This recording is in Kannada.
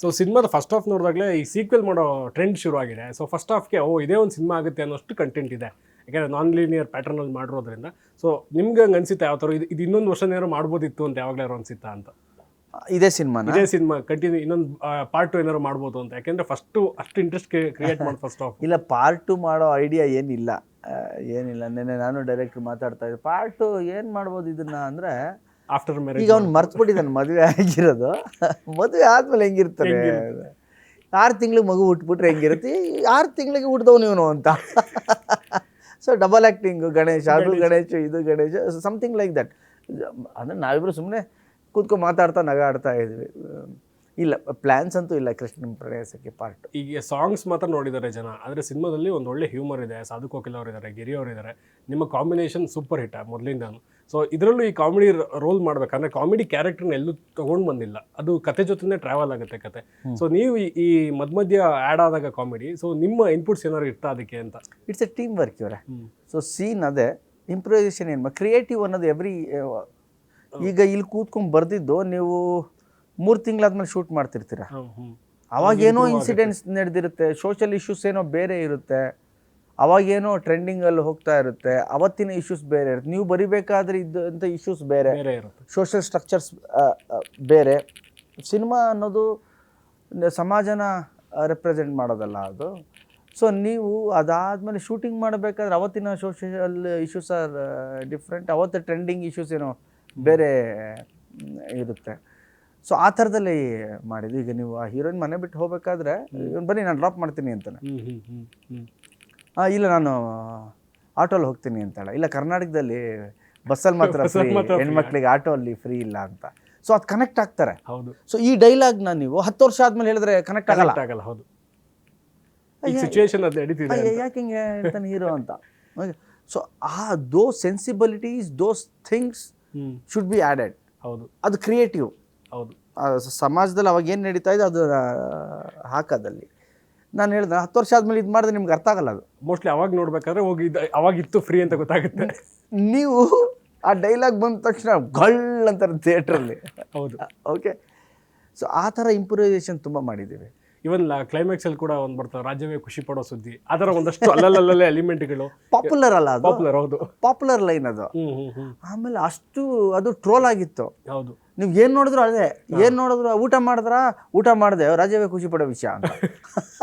ಸೊ ಸಿನಿಮಾದ ಫಸ್ಟ್ ಹಾಫ್ ನೋಡಿದಾಗಲೇ ಈ ಸೀಕ್ವೆಲ್ ಮಾಡೋ ಟ್ರೆಂಡ್ ಶುರು ಆಗಿದೆ ಸೊ ಫಸ್ಟ್ ಹಾಫ್ಗೆ ಓ ಇದೇ ಒಂದು ಸಿನಿಮಾ ಆಗುತ್ತೆ ಅನ್ನೋಷ್ಟು ಕಂಟೆಂಟ್ ಇದೆ. ಯಾಕೆಂದರೆ ನಾನ್ ಲೀನಿಯರ್ ಪ್ಯಾಟರ್ನಲ್ಲಿ ಮಾಡಿರೋದ್ರಿಂದ. ಸೊ ನಿಮ್ಗೆ ಹಂಗೆ ಅನಿಸುತ್ತೆ? ಯಾವ ಥರ ಇದು ಇದು ಇನ್ನೊಂದು ವರ್ಷ ಏನಾದ್ರು ಮಾಡ್ಬೋದಿತ್ತು ಅಂತ ಯಾವಾಗಲೂ ಅನಿಸುತ್ತಾ ಅಂತ? ಇದೇ ಸಿನಿಮಾ ಇದೇ ಸಿನಿಮಾ ಕಂಟಿನ್ಯೂ ಇನ್ನೊಂದು ಪಾರ್ಟ್ ಟು ಏನಾದ್ರು ಮಾಡ್ಬೋದು ಅಂತ. ಯಾಕೆಂದ್ರೆ ಫಸ್ಟು ಅಷ್ಟು ಇಂಟ್ರೆಸ್ಟ್ ಕ್ರಿಯೇಟ್ ಮಾಡಿ ಫಸ್ಟ್ ಹಾಫ್ ಇಲ್ಲ ಪಾರ್ಟ್ ಟು ಮಾಡೋ ಐಡಿಯಾ ಏನಿಲ್ಲ. ಏನಿಲ್ಲ. ನೆನ್ನೆ ನಾನು ಡೈರೆಕ್ಟ್ರ್ ಮಾತಾಡ್ತಾ ಇದ್ದೆ. ಪಾರ್ಟ್ ಟು ಏನು ಮಾಡ್ಬೋದು ಇದನ್ನ ಅಂದರೆ ಆಫ್ಟರ್ ಮ್ಯಾರೇಜ್ ಈಗ ಅವ್ನು ಮರ್ತ್ಬಿಟ್ಟಿದ್ದಾನೆ ಮದುವೆ ಆಗಿರೋದು. ಮದುವೆ ಆದ್ಮೇಲೆ ಹೆಂಗಿರ್ತಾರೆ? ಆರು ತಿಂಗಳಿಗೆ ಮಗು ಹುಟ್ಬಿಟ್ರೆ ಹೆಂಗಿರುತ್ತೆ? ಆರು ತಿಂಗಳಿಗೆ ಹುಟ್ಟಿದವನು ಇವನು ಅಂತ. ಸೊ ಡಬಲ್ ಆ್ಯಕ್ಟಿಂಗು ಗಣೇಶ ಅದು ಗಣೇಶ. ಇದು ಗಣೇಶ ಸಮಥಿಂಗ್ ಲೈಕ್ ದಟ್ ಅಂದರೆ ನಾವಿಬ್ಬರು ಸುಮ್ಮನೆ ಕೂತ್ಕೊಂಡು ಮಾತಾಡ್ತಾ ನಗಾಡ್ತಾ ಇದ್ವಿ. ಇಲ್ಲ ಪ್ಲ್ಯಾನ್ಸ್ ಅಂತೂ ಇಲ್ಲ ಕೃಷ್ಣ ಪ್ರಯಾಸಕ್ಕೆ ಪಾರ್ಟ್ ಈಗ ಸಾಂಗ್ಸ್ ಮಾತ್ರ ನೋಡಿದ್ದಾರೆ ಜನ. ಆದರೆ ಸಿನಿಮಾದಲ್ಲಿ ಒಂದು ಒಳ್ಳೆ ಹ್ಯೂಮರ್ ಇದೆ. ಸಾಧು ಕೋಕಿಲ್ ಅವರಿದ್ದಾರೆ ಗಿರಿ ಅವರಿದ್ದಾರೆ. ನಿಮ್ಮ ಕಾಂಬಿನೇಷನ್ ಸೂಪರ್ ಹಿಟ್ ಮೊದಲಿಂದಾನು. ಸೊ ಇದರಲ್ಲೂ ಈ ಕಾಮಿಡಿ ರೋಲ್ ಮಾಡ್ಬೇಕಂದ್ರೆ ಕಾಮಿಡಿ ಕ್ಯಾರೆಕ್ಟರ್ನ ಎಲ್ಲೂ ತಗೊಂಡು ಬಂದಿಲ್ಲ. ಅದು ಕತೆ ಜೊತೆನೇ ಟ್ರಾವೆಲ್ ಆಗುತ್ತೆ ಕತೆ. ಸೊ ನೀವು ಈ- ಮಧ್ಯ ಮಧ್ಯ ಆ್ಯಡ್ ಆದಾಗ ಕಾಮಿಡಿ ಸೊ ನಿಮ್ಮ ಇನ್ಪುಟ್ಸ್ ಏನಾದ್ರು ಇರ್ತಾ ಅದಕ್ಕೆ ಅಂತ? ಇಟ್ಸ್ ಎ ಟೀಮ್ ವರ್ಕ್ ಇವರೇ ಸೊ ಸೀನ್ ಅದೇ ಇಂಪ್ರೂವೈಸೇಷನ್ ಏನು ಕ್ರಿಯೇಟಿವ್ ಅನ್ನೋದು ಎವ್ರಿ ಈಗ ಇಲ್ಲಿ ಕೂತ್ಕೊಂಡು ಬರ್ದಿದ್ದು ನೀವು ಮೂರು ತಿಂಗಳಾದ್ಮೇಲೆ ಶೂಟ್ ಮಾಡ್ತಿರ್ತೀರ. ಅವಾಗೇನೋ ಇನ್ಸಿಡೆಂಟ್ಸ್ ನಡೆದಿರುತ್ತೆ ಸೋಷಿಯಲ್ ಇಶ್ಯೂಸ್ ಏನೋ ಬೇರೆ ಇರುತ್ತೆ. ಅವಾಗೇನೋ ಟ್ರೆಂಡಿಂಗಲ್ಲಿ ಹೋಗ್ತಾ ಇರುತ್ತೆ ಅವತ್ತಿನ ಇಶ್ಯೂಸ್ ಬೇರೆ ಇರುತ್ತೆ. ನೀವು ಬರಿಬೇಕಾದ್ರೆ ಇದ್ದಂಥ ಇಶ್ಯೂಸ್ ಬೇರೆ. ಬೇರೆ ಇರುತ್ತೆ. ಸೋಷಿಯಲ್ ಸ್ಟ್ರಕ್ಚರ್ಸ್ ಬೇರೆ. ಸಿನಿಮಾ ಅನ್ನೋದು ಸಮಾಜನ ರೆಪ್ರೆಸೆಂಟ್ ಮಾಡೋದಲ್ಲ ಅದು. ಸೊ ನೀವು ಅದಾದಮೇಲೆ ಶೂಟಿಂಗ್ ಮಾಡಬೇಕಾದ್ರೆ ಅವತ್ತಿನ ಸೋಷಿಯಲ್ ಇಶ್ಯೂಸ್ ಆರ್ ಡಿಫ್ರೆಂಟ್ ಅವತ್ತು ಟ್ರೆಂಡಿಂಗ್ ಇಶ್ಯೂಸ್ ಏನೋ ಬೇರೆ ಇರುತ್ತೆ. ಸೊ ಆ ಥರದಲ್ಲಿ ಮಾಡಿದ್ದು. ಈಗ ನೀವು ಆ ಹೀರೋಯಿನ್ ಮನೆ ಬಿಟ್ಟು ಹೋಗ್ಬೇಕಾದ್ರೆ ಬನ್ನಿ ನಾನು ಡ್ರಾಪ್ ಮಾಡ್ತೀನಿ ಅಂತಾನೆ. ಇಲ್ಲ ನಾನು ಆಟೋಲ್ಲಿ ಹೋಗ್ತೀನಿ ಅಂತಾಳೆ. ಇಲ್ಲ ಕರ್ನಾಟಕದಲ್ಲಿ ಬಸ್ಸಲ್ಲಿ ಮಾತ್ರ ಫ್ರೀ ಹೆಣ್ಮಕ್ಳಿಗೆ ಆಟೋ ಅಲ್ಲಿ ಫ್ರೀ ಇಲ್ಲ ಅಂತ. ಸೊ ಅದು ಕನೆಕ್ಟ್ ಆಗ್ತಾರೆ. ಹೌದು. ಸೊ ಈ ಡೈಲಾಗ್ನ ನೀವು ಹತ್ತು ವರ್ಷ ಆದ್ಮೇಲೆ ಹೇಳಿದ್ರೆ ಕನೆಕ್ಟ್ ಆಗಲ್ಲ? ಆಗಲ್ಲ ಹೌದು. ಸಿಚುವೇಶನ್ ಅದು ನಡೀತಿದೆ ಯಾಕೆ ಹಿಂಗೆ ಹೇಳ್ತಾನೆ ಹೀರೋ ಅಂತ? ಸೊ ಆ though sensibilities those things should be added ಹೌದು. ಅದು ಕ್ರಿಯೇಟಿವ್ ಹೌದು. ಸಮಾಜದಲ್ಲಿ ಅವಾಗ ಏನು ನಡೀತಾ ಇದೆ ಅದು ಹಾಕೋದಲ್ಲಿ. ನಾನು ಹೇಳಿದೆ ಹತ್ತು ವರ್ಷ ಆದಮೇಲೆ ಇದು ಮಾಡಿದ್ರೆ ನಿಮ್ಗೆ ಅರ್ಥ ಆಗಲ್ಲ ಅದು. ಮೋಸ್ಟ್ಲಿ ಅವಾಗ ನೋಡ್ಬೇಕಾದ್ರೆ ಹೋಗಿ ಅವಾಗ ಇತ್ತು ಫ್ರೀ ಅಂತ ಗೊತ್ತಾಗುತ್ತೆ. ನೀವು ಆ ಡೈಲಾಗ್ ಬಂದ ತಕ್ಷಣ ಗಳ್ ಅಂತಾರೆ ಥಿಯೇಟ್ರಲ್ಲಿ ಹೌದು. ಓಕೆ ಸೊ ಆ ಥರ ಇಂಪ್ರೂವೈಸೇಷನ್ ತುಂಬ ಮಾಡಿದ್ದೀವಿ. ಇವನ್ ಕ್ಲೈಮ್ಯಾಕ್ಸ್ ಅಲ್ಲಿ ಕೂಡ ಒಂದು ಬರ್ತಾರೆ ರಾಜ್ಯವೇ ಖುಷಿ ಪಡೋ ಸುದ್ದಿ. ಆ ಥರ ಒಂದಷ್ಟು ಅಲ್ಲಲ್ಲಲ್ಲೇ ಎಲಿಮೆಂಟ್ಗಳು. ಪಾಪ್ಯುಲರ್ ಅಲ್ಲ ಅದು? ಪಾಪ್ಯುಲರ್ ಹೌದು. ಪಾಪ್ಯುಲರ್ ಲೈನ್ ಅದು. ಆಮೇಲೆ ಅಷ್ಟು ಅದು ಟ್ರೋಲ್ ಆಗಿತ್ತು. ಹೌದು. ನೀವು ಏನು ನೋಡಿದ್ರು ಅದೇ ಏನು ನೋಡಿದ್ರು ಊಟ ಮಾಡಿದ್ರ ಊಟ ಮಾಡಿದೆ ರಾಜ್ಯವೇ ಖುಷಿ ಪಡೋ ವಿಷಯ ಅಂತ.